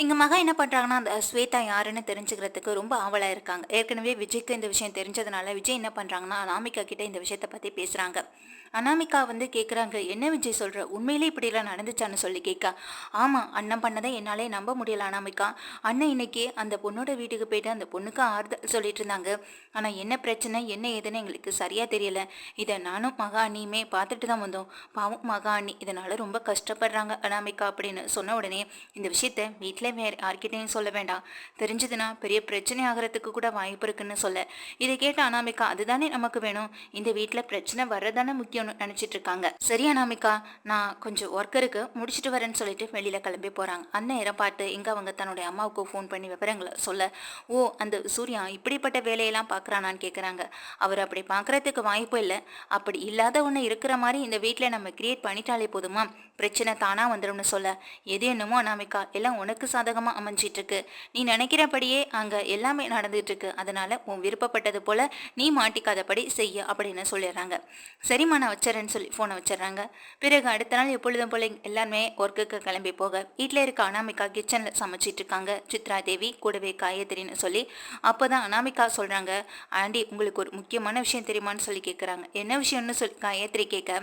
எங்கள் மகன் என்ன பண்ணுறாங்கன்னா அந்த ஸ்வேதா யாருன்னு தெரிஞ்சுக்கிறதுக்கு ரொம்ப ஆவலாக இருக்காங்க. ஏற்கனவே விஜய்க்கு இந்த விஷயம் தெரிஞ்சதுனால விஜய் என்ன பண்ணுறாங்கன்னா அனாமிகா கிட்ட இந்த விஷயத்தை பற்றி பேசுகிறாங்க அனாமிகா வந்து கேட்குறாங்க என்ன விஜய் சொல்கிற உண்மையிலே இப்படிலாம் நடந்துச்சான்னு சொல்லி கேட்கா ஆமாம் அண்ணன் பண்ணதை என்னாலே நம்ப முடியல அனாமிகா. அண்ணன் இன்னைக்கு அந்த பொண்ணோட வீட்டுக்கு போயிட்டு அந்த பொண்ணுக்கு ஆறுதல் சொல்லிட்டு இருந்தாங்க. ஆனால் என்ன பிரச்சனை என்ன ஏதுன்னு எங்களுக்கு சரியாக தெரியல. இதை நானும் மகா அண்ணியுமே பார்த்துட்டு தான் வந்தோம். பாவம் மகா அண்ணி. இதனால் ரொம்ப கஷ்டப்படுறாங்க அனாமிகா அப்படின்னு சொன்ன உடனே இந்த விஷயத்த வீட்டில் வேறு யார்கிட்டையும் சொல்ல வேண்டாம். தெரிஞ்சதுன்னா பெரிய பிரச்சனை ஆகிறதுக்கு கூட வாய்ப்பு இருக்குன்னு சொல்ல. இதை கேட்ட அனாமிகா அதுதானே நமக்கு வேணும். இந்த வீட்டில் பிரச்சனை வர்றதானே முக்கியம் நினச்சிட்டு இருக்காங்க சரியா நாமிக்கா நான் கொஞ்சம் ஒர்க்கருக்கு முடிச்சுட்டு முடிச்சிட்டு வரேன்னு சொல்லிட்டு வெளியில் கிளம்பி போகிறாங்க அந்நேரம் பார்த்து இங்கே அவங்க தன்னுடைய அம்மாவுக்கு ஃபோன் பண்ணி விவரங்களை சொல்ல ஓ அந்த சூர்யா இப்படிப்பட்ட வேலையெல்லாம் பார்க்குறானான்னு கேட்குறாங்க அவர் அப்படி பார்க்குறதுக்கு வாய்ப்பு இல்லை. அப்படி இல்லாத ஒன்று இருக்கிற மாதிரி இந்த வீட்டில் நம்ம கிரியேட் பண்ணிட்டாலே போதுமா? பிரச்சனை தானாக வந்துடும்னு சொல்ல. எது என்னமோ அனாமிக்கா எல்லாம் உனக்கு சாதகமாக அமைஞ்சிட்டு இருக்கு நீ நினைக்கிறபடியே அங்கே எல்லாமே நடந்துட்டு இருக்கு அதனால உன் விருப்பப்பட்டது போல நீ மாட்டிக்காதபடி செய்ய அப்படின்னு சொல்லிடுறாங்க. சரிம்மா நான் வச்சிடறேன்னு சொல்லி ஃபோனை வச்சிடுறாங்க பிறகு அடுத்த நாள் எப்பொழுதும் போல எல்லாருமே ஒர்க்குக்கு கிளம்பி போக வீட்டில் இருக்க அனாமிகா கிச்சனில் சமைச்சிட்டு இருக்காங்க. சித்ரா தேவி கூடவே காயத்ரின்னு சொல்லி. அப்போ தான் அனாமிகா சொல்கிறாங்க ஆண்டி உங்களுக்கு ஒரு முக்கியமான விஷயம் தெரியுமான்னு சொல்லி கேட்குறாங்க என்ன விஷயம்னு சொல்லி காயத்ரி கேட்க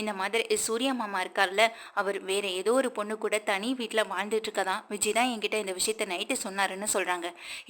இந்த மாதிரி சூர்யா மாமா இருக்கார்ல அவர் வேற ஏதோ ஒரு பொண்ணு கூட தனி வீட்டில் வாழ்ந்துட்டு இருக்கதான் விஜய் தான் என்கிட்ட இந்த விஷயத்த நைட்டு சொன்னாருன்னு சொல்கிறாங்க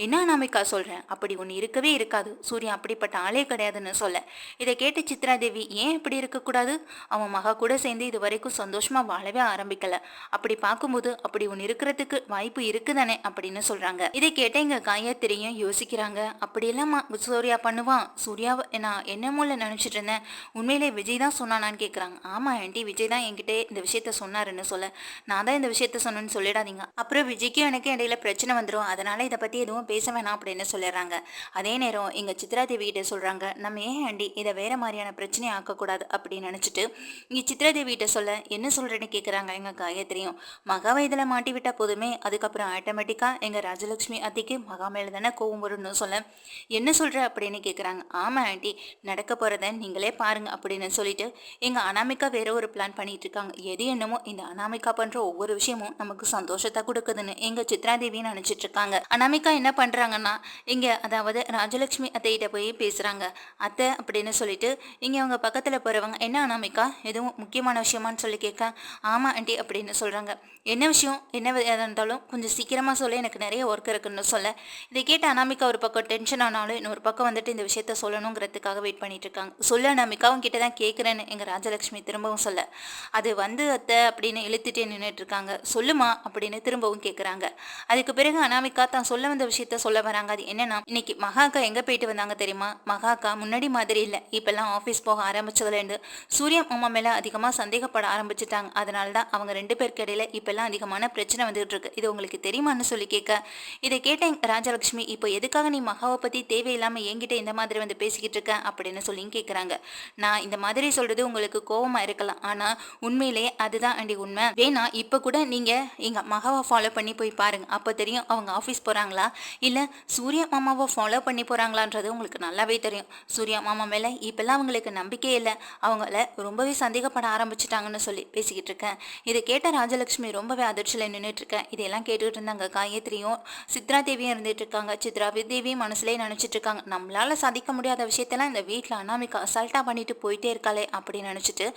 என்ன அனாமிகா சொல்கிறேன் அப்படி ஒன்று இருக்கவே இருக்காது. சூர்யா அப்படிப்பட்ட ஆளே கிடையாதுன்னு சொல்ல. இதை கேட்டு சித்ரா தேவி ஏன் இப்படி இருக்கக்கூடாது. அவன் மகா கூட சேர்ந்து இது வரைக்கும் சந்தோஷமாக வாழவே ஆரம்பிக்கல. அப்படி பார்க்கும்போது அப்படி ஒன்று இருக்கிறதுக்கு வாய்ப்பு இருக்குதானே அப்படின்னு சொல்கிறாங்க இதை கேட்ட எங்கள் காயத்திரியும் யோசிக்கிறாங்க. அப்படியெல்லாம் சூர்யா பண்ணுவான் சூர்யாவை நான் என்ன மூல நினச்சிட்டு இருந்தேன் உண்மையிலே விஜய் தான் சொன்னானான்னு கேட்குறாங்க ஆமாம் ஆண்டி விஜய் தான் என்கிட்ட இந்த விஷயத்த சொன்னாருன்னு சொல்ல. நான் தான் இந்த விஷயத்த சொன்னேன்னு சொல்லிடாதீங்க. அப்புறம் விஜய்க்கும் எனக்கு இடையில பிரச்சனை வந்துடும் அதனால இதை பற்றி எதுவும் பேச வேணாம் அப்படின்னு சொல்லிடுறாங்க. அதே நேரம் எங்கள் சித்ரா தேவி கிட்ட சொல்கிறாங்க நம்ம ஏன் ஆண்டி இதை வேற மாதிரியான பிரச்சனையை ஆக்கக்கூடாது? அப்படின்னு நினச்சிட்டு இங்கே சித்ரா சொல்ல என்ன சொல்கிறேன்னு கேட்குறாங்க எங்கள் காயத்ரியும்? மகா வயதில் மாட்டி விட்டால் போதுமே அதுக்கப்புறம் ஆட்டோமேட்டிக்காக எங்கள் ராஜலக்ஷ்மி அத்திக்கு மகா மேலே தானே கோவம் வரும்னு சொல்ல என்ன சொல்கிற அப்படின்னு கேட்குறாங்க ஆமாம் ஆண்டி நடக்க போகிறத நீங்களே பாருங்க அப்படின்னு சொல்லிட்டு எங்கள் அனாமிகா வேற ஒரு பிளான் பண்ணிட்டு இருக்காங்க. எது என்னமோ இந்த அனாமிகா பண்ணுற ஒவ்வொரு விஷயமும் நமக்கு சந்தோஷத்தை கொடுக்குதுன்னு எங்கள் சித்ராதேவி நினச்சிட்டு இருக்காங்க. அனாமிகா என்ன பண்ணுறாங்கன்னா இங்கே அதாவது ராஜலக்ஷ்மி அத்தைகிட்ட போய் பேசுகிறாங்க அத்தை அப்படின்னு சொல்லிட்டு இங்கே அவங்க பக்கத்தில் போகிறவங்க என்ன அனாமிகா? எதுவும் முக்கியமான விஷயமான்னு சொல்லி கேட்க ஆமாம் ஆண்டி அப்படின்னு சொல்கிறாங்க என்ன விஷயம்? என்ன இருந்தாலும் கொஞ்சம் சீக்கிரமாக சொல்ல எனக்கு நிறைய ஒர்க் இருக்குன்னு சொல்ல. இதை கேட்ட அனாமிக்கா ஒரு பக்கம் டென்ஷன் ஆனாலும் இன்னொரு பக்கம் வந்துட்டு இந்த விஷயத்த சொல்லணுங்கிறதுக்காக வெயிட் பண்ணிட்டு இருக்காங்க. சொல்ல அனாமிக்கா உங்ககிட்ட தான் கேட்குறேன்னு எங்கள் ராஜலக்ஷ்மி திரும்பவும் சொல்ல. அது வந்து அத்தை அப்படின்னு இழுத்துட்டே நின்றுட்டு இருக்காங்க. சொல்லுமா? அப்படின்னு திரும்பவும் கேட்குறாங்க அதுக்கு பிறகு அனாமிகா தான் சொல்ல வந்த விஷயத்த சொல்ல வராங்க. அது என்னன்னா இன்னைக்கு மகாக்கா எங்கே போயிட்டு வந்தாங்க தெரியுமா? மகாக்கா முன்னாடி மாதிரி இல்லை. இப்பெல்லாம் ஆஃபீஸ் போக ஆரம்பிச்சதுல ஆரம்பிச்சதுலேருந்து சூர்யா மாமா மேலே அதிகமாக சந்தேகப்பட ஆரம்பிச்சிட்டாங்க. அதனால தான் அவங்க ரெண்டு பேருக்கு இடையில இப்பெல்லாம் அதிகமான பிரச்சனை வந்துகிட்டு இருக்கு. இது உங்களுக்கு தெரியுமான்னு சொல்லி கேட்க இதை கேட்டேன் ராஜலட்சுமி இப்போ எதுக்காக நீ மகாவை பற்றி தேவையில்லாமல் என்கிட்ட இந்த மாதிரி வந்து பேசிக்கிட்டு இருக்க? அப்படின்னு சொல்லி கேட்குறாங்க நான் இந்த மாதிரி சொல்றது உங்களுக்கு கோவமா இருக்கலாம். ஆனால் உண்மையிலேயே அதுதான் அண்டி உண்மை. வேணா இப்போ கூட நீங்கள் எங்கள் மகாவை ஃபாலோ பண்ணி போய் பாருங்க. அப்போ தெரியும் அவங்க ஆஃபீஸ் போகிறாங்களா இல்லை சூரிய மாமாவை ஃபாலோ பண்ணி போகிறாங்களான்றது உங்களுக்கு நல்லாவே தெரியும். சூர்யா மாமா மேலே இப்போல்லாம் அவங்களுக்கு நம்பிக்கையே இல்லை. அவங்கள ரொம்பவே சந்தேகப்பட ஆரம்பிச்சிட்டாங்கன்னு சொல்லி பேசிக்கிட்டு இருக்கேன். இதை கேட்ட ராஜலக்ஷ்மி ரொம்பவே அதிர்ச்சியில் நின்றுட்டு இருக்கேன். இதெல்லாம் கேட்டுக்கிட்டு இருந்தாங்க. காயத்ரியும் சித்ரா தேவியும் இருந்துட்டு இருக்காங்க. சித்ரா தேவியும் மனசுலேயே நினச்சிட்டு இருக்காங்க. நம்மளால சாதிக்க முடியாத விஷயத்தெல்லாம் இந்த வீட்டில் அனாமிக்கு அசால்ட்டாக பண்ணிட்டு போயிட்டே இருக்காளே அப்படின்னு நினச்சிட்டு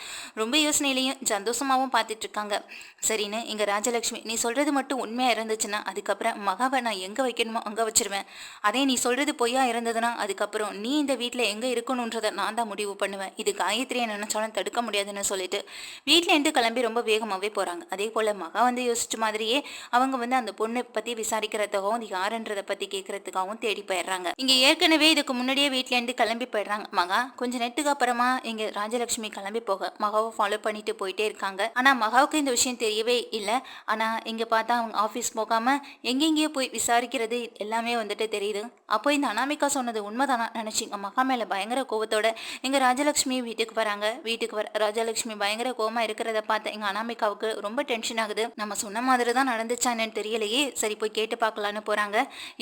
ரொம்ப யோசனையிலையும் சந்தோஷமாகவும் பார்த்துட்டு இருக்காங்க. சரின்னு இங்கே ராஜலக்ஷ்மி நீ சொல்கிறது மட்டும் உண்மையாக இருந்துச்சுன்னா அதுக்கப்புறம் மகாவை நான் எங்கே வைக்கணுமோ அங்கே வச்சிருவேன். அதே நீ சொல்கிறது பொய்யா இருந்ததுன்னா அதுக்கப்புறம் நீ இந்த வீட்டில் எங்கே இருக்கணுன்றதை நான் தான் முடிவு பண்ணுவேன். இது காயத்ரியை நினச்சாலும் தடுக்க முடியாதுன்னு சொல்லிட்டு வீட்டில் இருந்து கிளம்பி ரொம்ப வேகமாகவே போகிறாங்க அதே போல் மகா வந்து யோசிச்ச மாதிரியே அவங்க வந்து அந்த பொண்ணை பற்றி விசாரிக்கிறதுக்காகவும் அது யாருன்றதை பற்றி கேட்கறதுக்காகவும் தேடி போயிடுறாங்க. இங்கே ஏற்கனவே இதுக்கு முன்னாடியே வீட்டிலேருந்து கிளம்பி போயிடுறாங்க. மகா கொஞ்சம் நேரத்துக்கு அப்புறமா இங்கே ராஜலட்சுமி கிளம்பி போக மகாவை ஃபாலோ பண்ணிட்டு போயிட்டே இருக்காங்க. ஆனால் மகாவுக்கு இந்த விஷயம் தெரியவே இல்லை. ஆனால் இங்கே பார்த்தா அவங்க ஆஃபீஸ் போகாமல் எங்கெங்கேயோ போய் விசாரிக்கிறது எல்லாமே வந்துட்டு தெரியுது. அப்போ இந்த அனாமிகா சொன்னது உண்மைதானா நினச்சிங்க மகா மேலே பயங்கர கோவத்தோட எங்கள் ராஜலக்ஷ்மி வீட்டுக்கு போகிறாங்க வீட்டுக்கு வர ராஜலட்சுமி பயங்கர கோமா இருக்கிறத பார்த்த எங்கள் அனாமிகாவுக்கு ரொம்ப டென்ஷன் ஆகுது. நம்ம சொன்ன மாதிரி தான் என்னன்னு தெரியலையே. சரி போய் கேட்டு பார்க்கலான்னு போகிறாங்க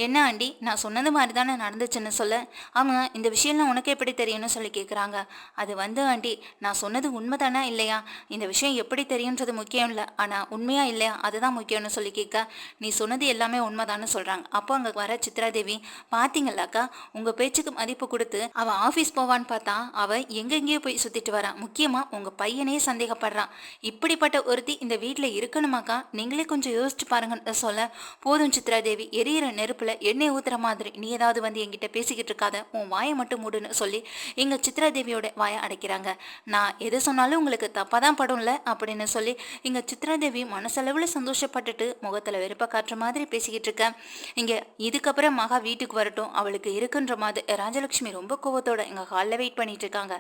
என்ன ஆண்டி நான் சொன்னது மாதிரி தானே நடந்துச்சுன்னு சொல்ல? அவங்க இந்த விஷயம்லாம் உனக்கு எப்படி தெரியும்னு சொல்லி கேட்குறாங்க அது வந்து ஆண்டி நான் சொன்னது உண்மை தானே இல்லையா? இந்த விஷயம் எப்படி தெரியுன்றது முக்கியம் இல்லை. ஆனால் உண்மையா இல்லையா? அதுதான் முக்கியம்னு சொல்லி கேட்க நீ சொன்னது எல்லாமே உண்மைதான்னு சொல்கிறாங்க அப்போ அங்கே வர சித்ராதேவி பார்த்தீங்களாக்கா உங்கள் பேச்சுக்கு மதிப்பு கொடுத்து அவள் ஆஃபீஸ் போவான்னு பார்த்தா அவள் எங்கெங்கேயோ போய் சுற்றிட்டு வரான். முக்கியமாக உங்கள் பையனே சந்தேகப்படுறான். இப்படிப்பட்ட ஒருத்தி இந்த வீட்டில் இருக்கணுமாக்கா? நீங்களே கொஞ்சம் யோசிச்சு பாருங்கன்னு சொல்ல போதும் சித்ராதேவி எரியிற நெருப்பில் எண்ணெய் ஊத்துற மாதிரி நீ ஏதாவது வந்து என்கிட்ட பேசிக்கிட்டு இருக்காத. உன் வாயை மட்டும் மூடுன்னு சொல்லி எங்கள் சித்ராதேவியோட வாயை அடைக்கிறாங்க. நான் எது சொன்னாலும் உங்களுக்கு தப்பாக தான் படும்ல அப்படின்னு சொல்லி இங்கே சித்ராதேவி மனசளவில் சந்தோஷப்பட்டுட்டு முகத்தில் வெறுப்ப காட்டுற மாதிரி பேசிக்கிட்டு இருக்கேன் இங்கே இதுக்கப்புறம் மகா வீட்டுக்கு வரட்டும். அவளுக்கு இருக்குன்ற மாதிரி ராஜலட்சுமி ரொம்ப கோவத்தோட எங்கள் ஹாலில் வெயிட் பண்ணிட்டு இருக்காங்க.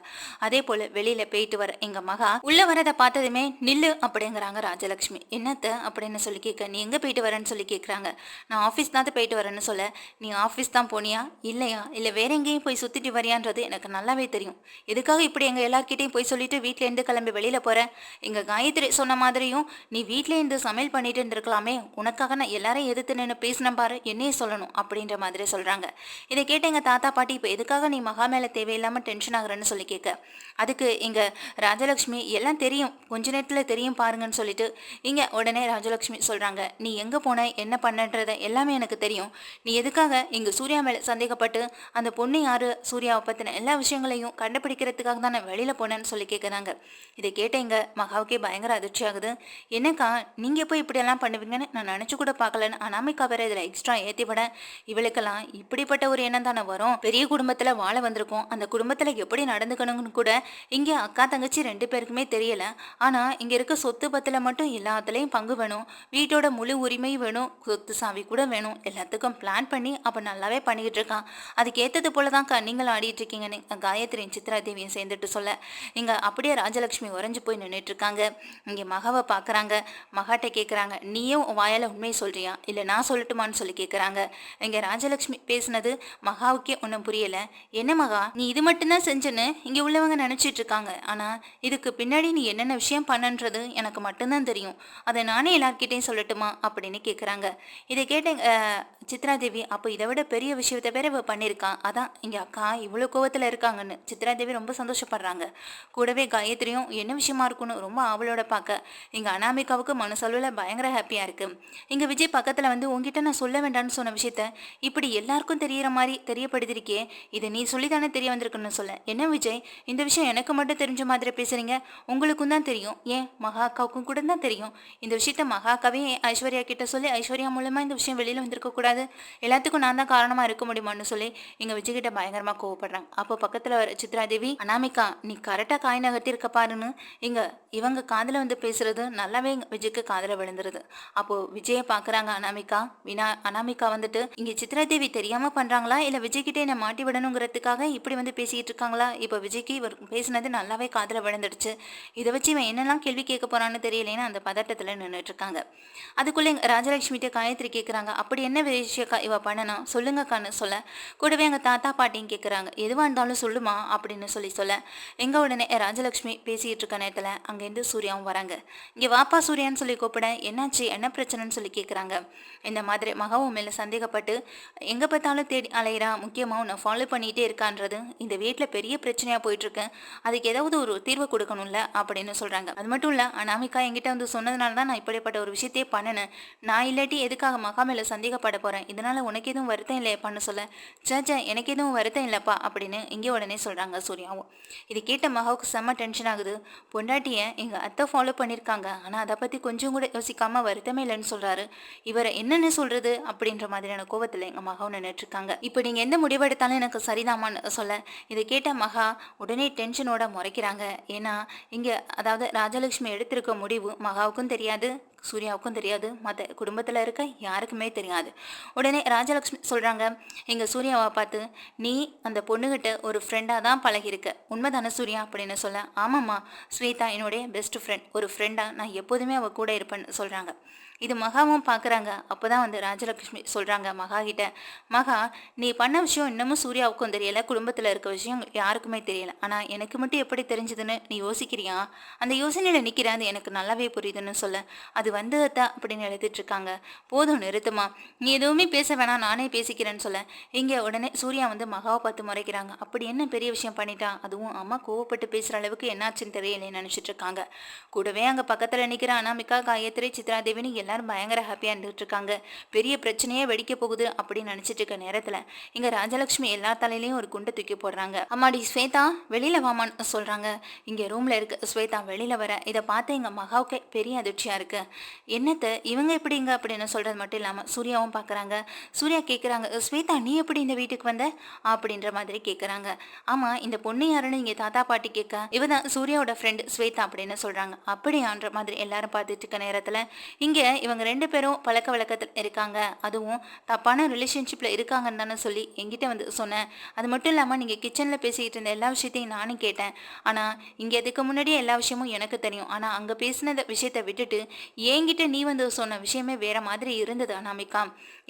அதே போல வெளியில போயிட்டு வர எங்கள் மகா உள்ளே வரத பார்த்ததுமே நில்லு அப்படிங்கிறாங்க ராஜலட்சுமி என்னத்த அப்படின்னு சொல்லி கேட்க நீ எங்கே போயிட்டு வரேன்னு சொல்லி கேட்குறாங்க. நான் ஆஃபீஸ் தான் போயிட்டு வரேன்னு சொல்ல. நீ ஆஃபீஸ் தான் போனியா? இல்லையா? இல்லை வேற எங்கேயும் போய் சுற்றிட்டு வரியான்றது எனக்கு நல்லாவே தெரியும். எதுக்காக இப்படி எங்கள் எல்லார்கிட்டையும் போய் சொல்லிட்டு வீட்டிலேருந்து கிளம்பி வெளியில் போகிறேன் எங்கள் காயத்ரி சொன்ன மாதிரியும் நீ வீட்டிலே இருந்து சமையல் பண்ணிட்டு இருந்திருக்கலாமே. உனக்காக நான் எல்லாரையும் எதிர்த்து நின்று பேசின பாரு. என்னையே சொல்லணும். அப்படின்ற மாதிரி சொல்கிறாங்க இதை கேட்ட எங்கள் தாத்தா பாட்டி. இப்போ எதுக்காக நீ மகா மேலே தேவையில்லாமல் டென்ஷன் ஆகுறேன்னு சொல்லி கேட்க அதுக்கு எங்கள் ராஜலக்ஷ்மி எல்லாம் தெரியும். கொஞ்ச நேரத்தில் தெரியும் பாருங்கன்னு சொல்லிட்டு இங்கே உடனே ராஜலக்ஷ்மி சொல்கிறாங்க நீ எங்கே போன? என்ன பண்ணன்றத எல்லாமே எனக்கு தெரியும். நீ எதுக்காக இங்கே சூர்யா மேலே சந்தேகப்பட்டு அந்த பொண்ணு யார்? சூர்யாவை பற்றின எல்லா விஷயங்களையும் கண்டுபிடிக்கிறதுக்காக தான் நான் வெளியில் போனேன்னு சொல்லி கேட்குறாங்க இதை கேட்ட எங்கள் மகாவுக்கே பயங்கர அதிர்ச்சி ஆகுது. என்னக்கா நீங்கள் போய் இப்படியெல்லாம் பண்ணுவீங்கன்னு நான் நினச்சி கூட பார்க்கலன்னு அனாமிகா வேற இதில் எக்ஸ்ட்ரா ஏற்றி விட இவளுக்கெல்லாம் இப்படிப்பட்ட ஒரு எண்ணம் தானே வரும். பெரிய குடும்பத்தில் வாழ வந்திருக்கோம். அந்த குடும்பத்தில் எப்படி நடந்துக்கணும்னு கூட இங்கே அக்கா தங்கச்சி ரெண்டு பேருக்குமே தெரியல. ஆனால் இங்கே இருக்க சொத்து பத்தில் மட்டும் எல்லாத்துலேயும் பங்கு வேணும். வீட்டோட முழு உரிமை வேணும். சொத்து சாவி கூட வேணும். எல்லாத்துக்கும் பிளான் பண்ணி அப்போ நல்லாவே பண்ணிக்கிட்டு இருக்கான். அதுக்கு ஏற்றது போல தான்க்கா நீங்களும் ஆடிட்டு இருக்கீங்கன்னு காயத்ரியும் சித்ரா தேவியும் சேர்ந்துட்டு சொல்ல. இங்கே அப்படியே ராஜலட்சுமி உறைஞ்சு போய் நின்றுட்டு இருக்காங்க. இங்கே மகாவை பார்க்குறாங்க மகாட்ட கேட்குறாங்க நீயும் வாயால் உண்மையை சொல்கிறியா இல்லை நான் சொல்லட்டுமான்னு சொல்லி கேட்குறாங்க இங்கே ராஜலட்சுமி பேசுனது மகாவுக்கே ஒன்றும் புரியலை. என்ன மகா? நீ இது மட்டும்தான் செஞ்சேன்னு இங்கே உள்ளவங்க நினச்சி இருக்காங்க ஆனால் இதுக்கு பின்னாடி நீ என்னென்ன விஷயம் பண்ணன்றது எனக்கு மட்டும்தான் தெரியும். அதை நானே எல்லார்கிட்டையும் சொல்லட்டுமா? அப்படின்னு கேட்குறாங்க இதை கேட்ட சித்ராதேவி சித்ரா தேவி அப்போ இதை விட பெரிய விஷயத்தை பேர் இவ பண்ணியிருக்கான் அதான் இங்கே அக்கா இவ்வளோ கோவத்தில் இருக்காங்கன்னு. சித்ரா தேவி ரொம்ப சந்தோஷப்படுறாங்க. கூடவே காயத்ரியும் என்ன விஷயமா இருக்குன்னு? ரொம்ப ஆவலோட பார்க்க இங்கே அனாமிகாவுக்கு மனசளவில் பயங்கர ஹாப்பியாக இருக்குது இங்கே விஜய் பக்கத்தில் வந்து உங்ககிட்ட நான் சொல்ல வேண்டாம்னு சொன்ன விஷயத்த இப்படி எல்லாருக்கும் தெரியிற மாதிரி தெரியப்படுத்திருக்கே இதை நீ சொல்லி தானே தெரிய வந்திருக்குன்னு சொல்ல. என்ன விஜய்? இந்த விஷயம் எனக்கு மட்டும் தெரிஞ்ச மாதிரி பேசுறீங்க? உங்களுக்கும் தான் தெரியும். ஏன்? மகா அக்காவுக்கும் கூட தான் தெரியும். இந்த விஷயத்த மகா அக்காவே ஐஸ்வர்யா கிட்ட சொல்லி ஐஸ்வர்யா மூலமா இந்த விஷயம் வெளியில வந்திருக்க கூடாது. எல்லாத்துக்கும் நான் தான் காரணமா இருக்க முடியுமான்னு சொல்லி எங்க விஜய் கிட்ட பயங்கரமா கோவப்படுறாங்க. அப்போ பக்கத்துல வர சித்ரா தேவி அனாமிகா நீ கரெக்டா காய் நகர்த்தி இருக்க பாருன்னு. இங்க இவங்க காதுல வந்து பேசுறது நல்லாவே விஜய்க்கு காதுல விழுந்துருது. அப்போ விஜயை பாக்குறாங்க அனாமிகா. வினா அனாமிகா வந்துட்டு இங்க சித்ரா தேவி தெரியாம பண்றாங்களா? இல்ல விஜய் கிட்டே என்ன மாட்டி விடணுங்கிறதுக்காக இப்படி வந்து பேசிட்டு இருக்காங்களா? இப்போ விஜய்க்கு இவர் பேசினது நல்லாவே காதில் விழுந்துடுச்சு. இதை வச்சு இவன் என்னெல்லாம் கேள்வி கேட்க போறான்னு தெரியலேன்னு அந்த பதட்டத்தில் நின்றுட்டு இருக்காங்க அதுக்குள்ளே ராஜலட்சுமிகிட்ட காயத்ரி கேட்குறாங்க அப்படி என்ன விஷயக்கா இவ பண்ணனா? சொல்லுங்கக்கான்னு சொல்ல. கூடவே எங்கள் தாத்தா பாட்டியும் கேட்குறாங்க எதுவாக இருந்தாலும் சொல்லுமா? அப்படின்னு சொல்லி சொல்ல. எங்கள் உடனே ராஜலட்சுமி பேசிகிட்டு இருக்க நேரத்தில் அங்கேருந்து சூர்யாவும் வராங்க. இங்கே வாப்பா சூர்யான்னு சொல்லி கூப்பிட என்னாச்சு? என்ன பிரச்சனைன்னு சொல்லி கேட்குறாங்க இந்த மாதிரி மகவும் மேலே சந்தேகப்பட்டு எங்கே பார்த்தாலும் தேடி அலையிறா முக்கியமாக உன்னை ஃபாலோ பண்ணிகிட்டே இருக்கான்றது இந்த வீட்டில் பெரிய பிரச்சனையாக போயிட்டுருக்கேன் அதுக்கு ஏதாவது ஒரு தீர்வு கொடுக்கணும்ல அப்படின்னு சொல்கிறாங்க அது மட்டும் இல்லை அனாமிகா என்கிட்ட வந்து சொன்னதுனால தான் நான் இப்படிப்பட்ட ஒரு விஷயத்தையே பண்ணினேன். நான் இல்லாட்டி எதுக்காக மகா மேலே சந்தேகப்பட போகிறேன் இதனால் உனக்கு எதுவும் வருத்தம் இல்லையே பண்ண சொல்ல? சேச்சா எனக்கு எதுவும் வருத்தம் இல்லைப்பா அப்படின்னு இங்கே உடனே சொல்கிறாங்க சூர்யாவும். இது கேட்ட மகாவுக்கு செம்ம டென்ஷன் ஆகுது. பொண்டாட்டியை எங்கள் அத்தை ஃபாலோ பண்ணியிருக்காங்க ஆனால் அதை பற்றி கொஞ்சம் கூட யோசிக்காமல் வருத்தமே இல்லைன்னு சொல்கிறாரு இவரை என்னென்ன சொல்கிறது அப்படின்ற மாதிரியான கோவத்தில் எங்கள் மகாவும் நின்றுட்டுருக்காங்க இப்போ நீங்கள் எந்த முடிவெடுத்தாலும் எனக்கு சரிதாமான்னு சொல்ல. இதை கேட்ட மகா உடனே டென்ஷன் டென்ஷனோட முறைக்கிறாங்க. ஏன்னா இங்கே அதாவது ராஜலட்சுமி எடுத்திருக்க முடிவு மகாவுக்கும் தெரியாது சூர்யாவுக்கும் தெரியாது. மற்ற குடும்பத்தில் இருக்க யாருக்குமே தெரியாது. உடனே ராஜலக்ஷ்மி சொல்கிறாங்க எங்கள் சூர்யாவை பார்த்து நீ அந்த பொண்ணுகிட்ட ஒரு ஃப்ரெண்டாக தான் பழகிருக்க உண்மைதானே சூர்யா? அப்படின்னு சொல்ல ஆமாம்மா ஸ்வேதா என்னுடைய பெஸ்ட் ஃப்ரெண்ட் ஒரு ஃப்ரெண்டாக நான் எப்போதுமே அவள் கூட இருப்பேன்னு சொல்கிறாங்க இது மகாவும் பார்க்குறாங்க. அப்போ தான் வந்து ராஜலக்ஷ்மி சொல்கிறாங்க மகா கிட்ட மகா நீ பண்ண விஷயம் இன்னமும் சூர்யாவுக்கும் தெரியல குடும்பத்தில் இருக்க விஷயம் யாருக்குமே தெரியல. ஆனால் எனக்கு மட்டும் எப்படி தெரிஞ்சதுன்னு நீ யோசிக்கிறியா? அந்த யோசனையில் நிற்கிற அது எனக்கு நல்லாவே புரியுதுன்னு சொல்ல. அது வந்து அப்படின்னு எழுதிட்டு இருக்காங்க. போதும் நிறுத்துமா நீ எதுவுமே பேச வேணாம் நானே பேசிக்கிறேன்னு சொல்ல. இங்கே உடனே சூர்யா வந்து மகாவை பார்த்து முறைக்கிறாங்க. அப்படி என்ன பெரிய விஷயம் பண்ணிட்டான் அதுவும் அம்மா கோவப்பட்டு பேசுகிற அளவுக்கு என்னாச்சுன்னு தெரியலைன்னு நினச்சிட்டு இருக்காங்க. கூடவே அங்கே பக்கத்தில் நிற்கிற அனாமிகா காயத்ரி சித்ரா தேவினி எல்லாரும் பயங்கர ஹாப்பியாக இருந்துகிட்டு இருக்காங்க பெரிய பிரச்சனையே வெடிக்க போகுது அப்படின்னு நினச்சிட்டு இருக்க நேரத்தில் இங்கே ராஜலக்ஷ்மி எல்லா தலையிலையும் ஒரு குண்டை தூக்கி போடுறாங்க. அம்மாடி ஸ்வேதா வெளியில் வாமான்னு சொல்கிறாங்க இங்கே ரூமில் இருக்க ஸ்வேதா வெளியில் வர இதை பார்த்து எங்கள் மகாவுக்கு பெரிய அதிர்ச்சியாக இருக்கு. என்னத்தை இவங்க எப்படிங்க அப்படின்னு சொல்கிறது மட்டும் இல்லாமல் சூர்யாவும் பார்க்குறாங்க சூர்யா கேட்குறாங்க ஸ்வேதா நீ எப்படி இந்த வீட்டுக்கு வந்த? அப்படின்ற மாதிரி கேட்குறாங்க ஆமாம் இந்த பொண்ணு யாருன்னு இங்கே தாத்தா பாட்டி கேட்க இவ தான் சூர்யாவோட ஃப்ரெண்ட் ஸ்வேதா அப்படின்னு சொல்கிறாங்க அப்படியான்ற மாதிரி எல்லாரும் பார்த்துட்டு இருக்க நேரத்தில் இங்கே இவங்க ரெண்டு பேரும் பழக்க வழக்கத்தில் இருக்காங்க. அதுவும் தப்பான ரிலேஷன்ஷிப்பில் இருக்காங்கன்னு தானே சொல்லி எங்கிட்ட வந்து சொன்னேன். அது மட்டும் இல்லாமல் நீங்கள் கிச்சனில் பேசிக்கிட்டு இருந்த எல்லா விஷயத்தையும் நானும் கேட்டேன். ஆனால் இங்கே இதுக்கு முன்னாடியே எல்லா விஷயமும் எனக்கு தெரியும். ஆனால் அங்கே பேசின விஷயத்தை விட்டுட்டு என்கிட்ட நீ வந்து சொன்ன விஷயமே வேற மாதிரி இருந்தது அனாமிகா.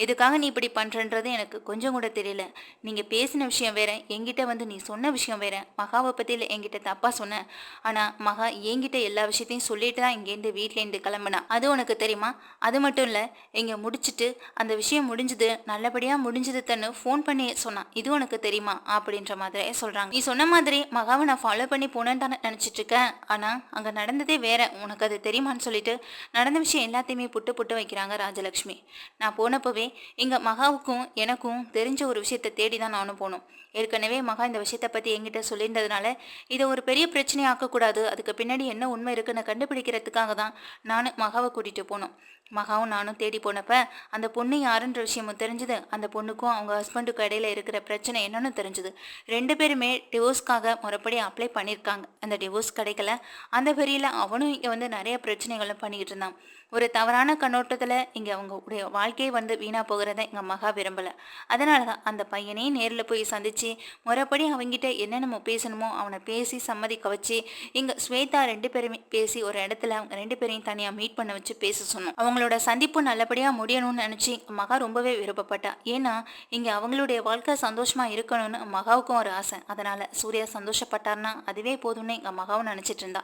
எதுக்காக நீ இப்படி பண்ணுறன்றது எனக்கு கொஞ்சம் கூட தெரியல. நீங்கள் பேசின விஷயம் வேற என்கிட்ட வந்து நீ சொன்ன விஷயம் வேற. மகாவை பற்றியில் என்கிட்ட தப்பாக சொன்னேன் ஆனால் மகா என்கிட்ட எல்லா விஷயத்தையும் சொல்லிட்டு தான் இங்கேருந்து வீட்டிலேருந்து கிளம்புனா. அது உனக்கு தெரியுமா? அது மட்டும் இல்லை இங்கே முடிச்சுட்டு அந்த விஷயம் முடிஞ்சது நல்லபடியாக முடிஞ்சது தன்னு ஃபோன் பண்ணி சொன்னான் இது உனக்கு தெரியுமா? அப்படின்ற மாதிரி சொல்கிறாங்க நீ சொன்ன மாதிரி மகாவை நான் ஃபாலோ பண்ணி போனேன்னு தானே நினச்சிட்டு இருக்கேன். ஆனால் அங்கே நடந்ததே வேற. உனக்கு அது தெரியுமான்னு சொல்லிட்டு நடந்த விஷயம் எல்லாத்தையுமே புட்டு புட்டு வைக்கிறாங்க ராஜலக்ஷ்மி. நான் போனப்போவே இங்கே மகாவுக்கும் எனக்கும் தெரிஞ்ச ஒரு விஷயத்தை தேடி தான் நானும் போனோம். ஏற்கனவே மகா இந்த விஷயத்தை பற்றி என்கிட்ட சொல்லியிருந்ததுனால இதை ஒரு பெரிய பிரச்சனையாக்கக்கூடாது அதுக்கு பின்னாடி என்ன உண்மை இருக்குன்னு கண்டுபிடிக்கிறதுக்காக தான் நானும் மகாவை கூட்டிகிட்டு போனோம். மகாவும் நானும் தேடி போனப்ப அந்த பொண்ணு யாருன்ற விஷயமும் தெரிஞ்சுது. அந்த பொண்ணுக்கும் அவங்க ஹஸ்பண்டுக்கும் இடையில இருக்கிற பிரச்சனை என்னன்னு தெரிஞ்சுது. ரெண்டு பேருமே டிவோர்ஸ்க்காக முறைப்படி அப்ளை பண்ணியிருக்காங்க. அந்த டிவோர்ஸ் கிடைக்கல. அந்த பெரியில் அவனும் இங்கே வந்து நிறைய பிரச்சனைகளும் பண்ணிக்கிட்டு இருந்தான். ஒரு தவறான கண்ணோட்டத்தில் இங்கே அவங்க உடைய வாழ்க்கையை வந்து வீணாக போகிறத எங்கள் மகா விரும்பலை. அதனால தான் அந்த பையனையும் நேரில் போய் சந்தித்து முறைப்படி அவங்ககிட்ட நம்ம பேசணுமோ அவனை பேசி சம்மதிக்க வச்சு இங்கே ஸ்வேதா ரெண்டு பேருமே பேசி ஒரு இடத்துல அவங்க ரெண்டு பேரையும் தனியாக மீட் பண்ண வச்சு பேச சொன்னோம். அவங்க அவங்களோட சந்திப்பு நல்லபடியாக முடியணும்னு நினச்சி மகா ரொம்பவே விருப்பப்பட்டா. ஏன்னா இங்கே அவங்களுடைய வாழ்க்கை சந்தோஷமாக இருக்கணும்னு மகாவுக்கும் ஒரு ஆசை. அதனால் சூர்யா சந்தோஷப்பட்டார்னா அதுவே போதும்னு எங்கள் மகாவும் நினச்சிட்டு இருந்தா.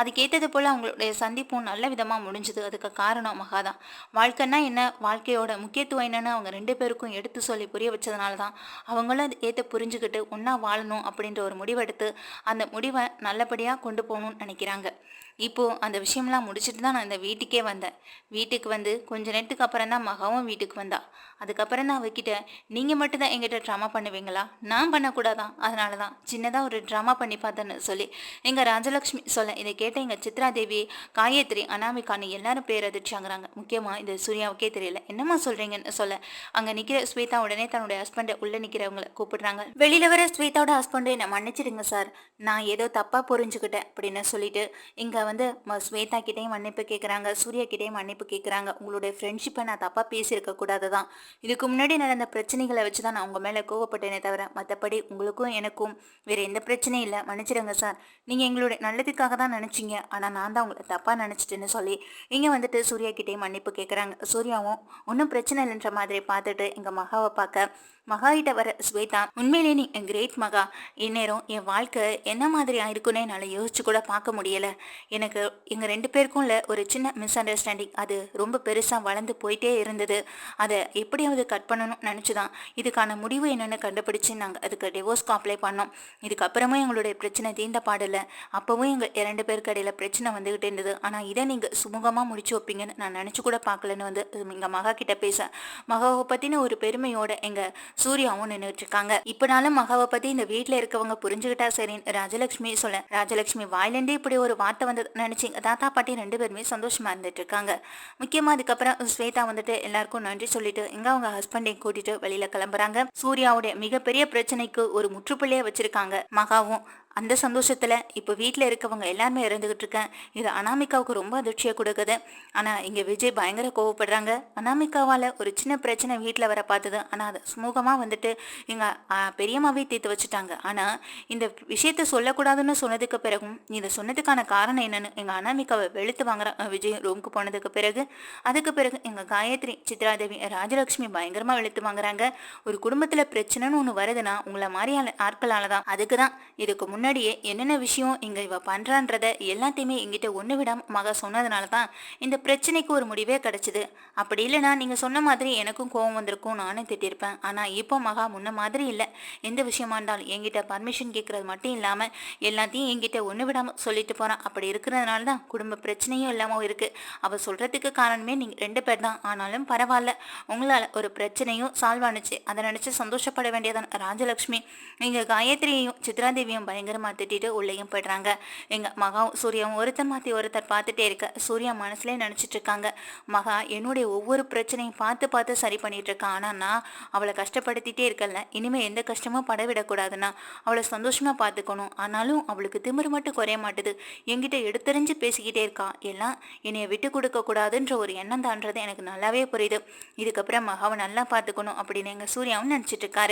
அதுக்கேற்றது போல் அவங்களுடைய சந்திப்பும் நல்ல விதமாக முடிஞ்சுது. அதுக்கு காரணம் மகா தான். வாழ்க்கைன்னா என்ன? வாழ்க்கையோட முக்கியத்துவம் என்னன்னு அவங்க ரெண்டு பேருக்கும் எடுத்து சொல்லி புரிய வச்சதுனால தான் அவங்களும் அது ஏற்ற புரிஞ்சுக்கிட்டு ஒன்றா வாழணும் அப்படின்ற ஒரு முடிவெடுத்து அந்த முடிவை நல்லபடியாக கொண்டு போகணும்னு நினைக்கிறாங்க. இப்போது அந்த விஷயம்லாம் முடிச்சுட்டு தான் நான் இந்த வீட்டுக்கே வந்தேன். வீட்டுக்கு வந்து கொஞ்ச நேரத்துக்கு அப்புறம் தான் மகாவும் வீட்டுக்கு வந்தா. அதுக்கப்புறம் தான் அவகிட்ட நீங்கள் மட்டும்தான் எங்கிட்ட ட்ராமா பண்ணுவீங்களா? நான் பண்ணக்கூடாதான். அதனால தான். சின்னதாக ஒரு ட்ராமா பண்ணி பார்த்தேன்னு சொல்லி. எங்கள் ராஜலக்ஷ்மி சொல்ல இதை கேட்ட எங்கள் சித்ரா தேவி காயத்ரி அனாமிகான்னு எல்லாரும் பேர் அதிர்ச்சாங்கிறாங்க முக்கியமாக இது சூர்யாவுக்கே தெரியல. என்னம்மா சொல்கிறீங்கன்னு சொல்ல அங்கே நிற்கிற ஸ்வேதா உடனே தன்னுடைய ஹஸ்பண்டை உள்ளே நிற்கிறவங்கள கூப்பிடுறாங்க. வெளியில் வர ஸ்வேதாவோட ஹஸ்பண்டை என்னை மன்னிச்சிடுங்க சார். நான் ஏதோ தப்பாக புரிஞ்சுக்கிட்டேன் அப்படின்னு சொல்லிட்டு இங்கே வந்து ஸ்வேதா கிட்டேயும் மன்னிப்பு கேட்குறாங்க சூர்யா கிட்டேயும் மன்னிப்பு கேட்குறாங்க உங்களுடைய ஃப்ரெண்ட்ஷிப்பை நான் தப்பாக பேசியிருக்க கூடாது தான் இதுக்கு முன்னாடி நடந்த பிரச்சனைகளை வச்சு தான் நான் உங்கள் மேலே கோவப்பட்டேனே தவிர மற்றபடி உங்களுக்கும் எனக்கும் வேறு எந்த பிரச்சனையும் இல்லை. மன்னிச்சிடுங்க சார் நீங்கள் எங்களுடைய நல்லதுக்காக தான் நினச்சிங்க. ஆனால் நான் தான் உங்களை தப்பாக நினச்சிட்டேன்னு சொல்லி இங்கே வந்துட்டு சூர்யா கிட்டேயும் மன்னிப்பு கேட்குறாங்க சூர்யாவும் ஒன்றும் பிரச்சனை இல்லைன்ற மாதிரி பார்த்துட்டு எங்கள் மகாவை பார்க்க மகாகிட்ட வர ஸ்வேதா உண்மையிலே நீ கிரேட் மகா. இந்நேரம் என் வாழ்க்கை என்ன மாதிரி ஆயிருக்குன்னு என்னால் யோசிச்சு கூட பார்க்க முடியலை. எனக்கு எங்கள் ரெண்டு பேருக்கும்ல ஒரு சின்ன மிஸ் அண்டர்ஸ்டாண்டிங் அது ரொம்ப பெருசாக வளர்ந்து போயிட்டே இருந்தது. அதை எப்படியாவது கட் பண்ணணும்னு நினச்சி தான் இதுக்கான முடிவு என்னென்னு கண்டுபிடிச்சு நாங்கள் அதுக்கு டிவோர்ஸ்க்கு அப்ளை பண்ணோம். இதுக்கப்புறமும் எங்களுடைய பிரச்சனை தீர்ந்த பாடலை. அப்போவும் எங்கள் இரண்டு பேருக்கு இடையில பிரச்சனை வந்துக்கிட்டே இருந்தது. ஆனால் இதை நீங்கள் சுமூகமாக முடிச்சு வைப்பீங்கன்னு நான் நினச்சி கூட பார்க்கலன்னு வந்து எங்கள் மகா கிட்ட பேச. மகாவை பற்றின ஒரு பெருமையோட எங்கள் சூர்யாவும் நின்றுட்டு இருக்காங்க இப்பனாலும் மகாவை பத்தி இந்த வீட்டுல இருக்கவங்க புரிஞ்சுக்கிட்டா சரின்னு ராஜலட்சுமி சொல்ல ராஜலட்சுமி வாயிலேருந்தே இப்படி ஒரு வார்த்தை வந்து நினைச்சு தாத்தா பாட்டி ரெண்டு பேருமே சந்தோஷமா இருந்துட்டு இருக்காங்க முக்கியமா அதுக்கப்புறம் ஸ்வேதா வந்துட்டு எல்லாருக்கும் நன்றி சொல்லிட்டு இங்க அவங்க ஹஸ்பண்டையும் கூட்டிட்டு வெளியில கிளம்புறாங்க. சூர்யாவுடைய மிகப்பெரிய பிரச்சனைக்கு ஒரு முற்றுப்புள்ளிய வச்சிருக்காங்க மகாவும். அந்த சந்தோஷத்தில் இப்போ வீட்டில் இருக்கவங்க எல்லாருமே இருந்துகிட்டு இருக்கேன் இது அனாமிகாவுக்கு ரொம்ப அதிர்ச்சியை கொடுக்குது. ஆனால் இங்கே விஜய் பயங்கர கோவப்படுறாங்க. அனாமிகாவால் ஒரு சின்ன பிரச்சனை வீட்டில் வர பார்த்தது. ஆனால் அதை சுமூகமாக வந்துட்டு எங்கள் பெரியம்மாவே தீர்த்து வச்சுட்டாங்க. ஆனால் இந்த விஷயத்த சொல்லக்கூடாதுன்னு சொன்னதுக்கு பிறகும் இதை சொன்னதுக்கான காரணம் என்னன்னு எங்கள் அனாமிகாவை வெளுத்து வாங்குற விஜய் ரூமுக்கு போனதுக்கு பிறகு அதுக்கு பிறகு எங்கள் காயத்ரி சித்ராதேவி ராஜலட்சுமி பயங்கரமாக வெளுத்து வாங்குறாங்க. ஒரு குடும்பத்தில் பிரச்சனைன்னு ஒன்று வருதுன்னா உங்களை மாதிரியான ஆட்களால் தான் அதுக்கு தான் இதுக்கு முன்னாடியே என்னென்ன விஷயம் இங்கே இவ பண்ணுறான்றத எல்லாத்தையுமே எங்கிட்ட ஒன்று விடாம மக சொன்னதுனால தான் இந்த பிரச்சனைக்கு ஒரு முடிவே கிடச்சிது. அப்படி இல்லைனா நீங்கள் சொன்ன மாதிரி எனக்கும் கோவம் வந்திருக்கும் நானும் திட்டிருப்பேன். ஆனால் இப்போ மகா முன்ன மாதிரி இல்லை. எந்த விஷயமா இருந்தாலும் என்கிட்ட பர்மிஷன் கேட்குறது மட்டும் இல்லாமல் எல்லாத்தையும் என்கிட்ட ஒன்று விடாமல் சொல்லிட்டு போகிறான் அப்படி இருக்கிறதுனால தான் குடும்ப பிரச்சனையும் இல்லாமல் இருக்குது அவள் சொல்கிறதுக்கு காரணமே நீங்கள் ரெண்டு பேர் தான். ஆனாலும் பரவாயில்ல. உங்களால் ஒரு பிரச்சனையும் சால்வ் ஆனிச்சு. அதை நினச்சி சந்தோஷப்பட வேண்டியதான் ராஜலக்ஷ்மி நீங்கள் காயத்ரியையும் சித்ராதேவியும் பயங்கரமாக திட்டிட்டு உள்ளேயும் போயிடுறாங்க. எங்கள் மகாவும் சூர்யாவும் ஒருத்தர் மாற்றி ஒருத்தர் பார்த்துட்டே இருக்க. சூர்யா மனசுலேயே நினச்சிட்டு இருக்காங்க. மகா என்னுடைய ஒவ்வொரு பிரச்சனையும் பார்த்து பார்த்து சரி பண்ணிட்டு இருக்கான் ஆனால் நான் அவளை கஷ்டப்படுத்திட்டே இருக்கல. இனிமேல் எந்த கஷ்டமும் படவிடக்கூடாதுன்னா அவளை சந்தோஷமாக பார்த்துக்கணும். ஆனாலும் அவளுக்கு திமிரு மட்டும் குறைய மாட்டுது. என்கிட்ட எடுத்தறிஞ்சு பேசிக்கிட்டே இருக்கா. எல்லாம் என்னைய விட்டு கொடுக்க கூடாதுன்ற ஒரு எண்ணம் தான்றது எனக்கு நல்லாவே புரியுது. இதுக்கப்புறம் மகாவை நல்லா பார்த்துக்கணும் அப்படின்னு எங்கள் சூர்யாவும் நினச்சிட்டு இருக்காரு.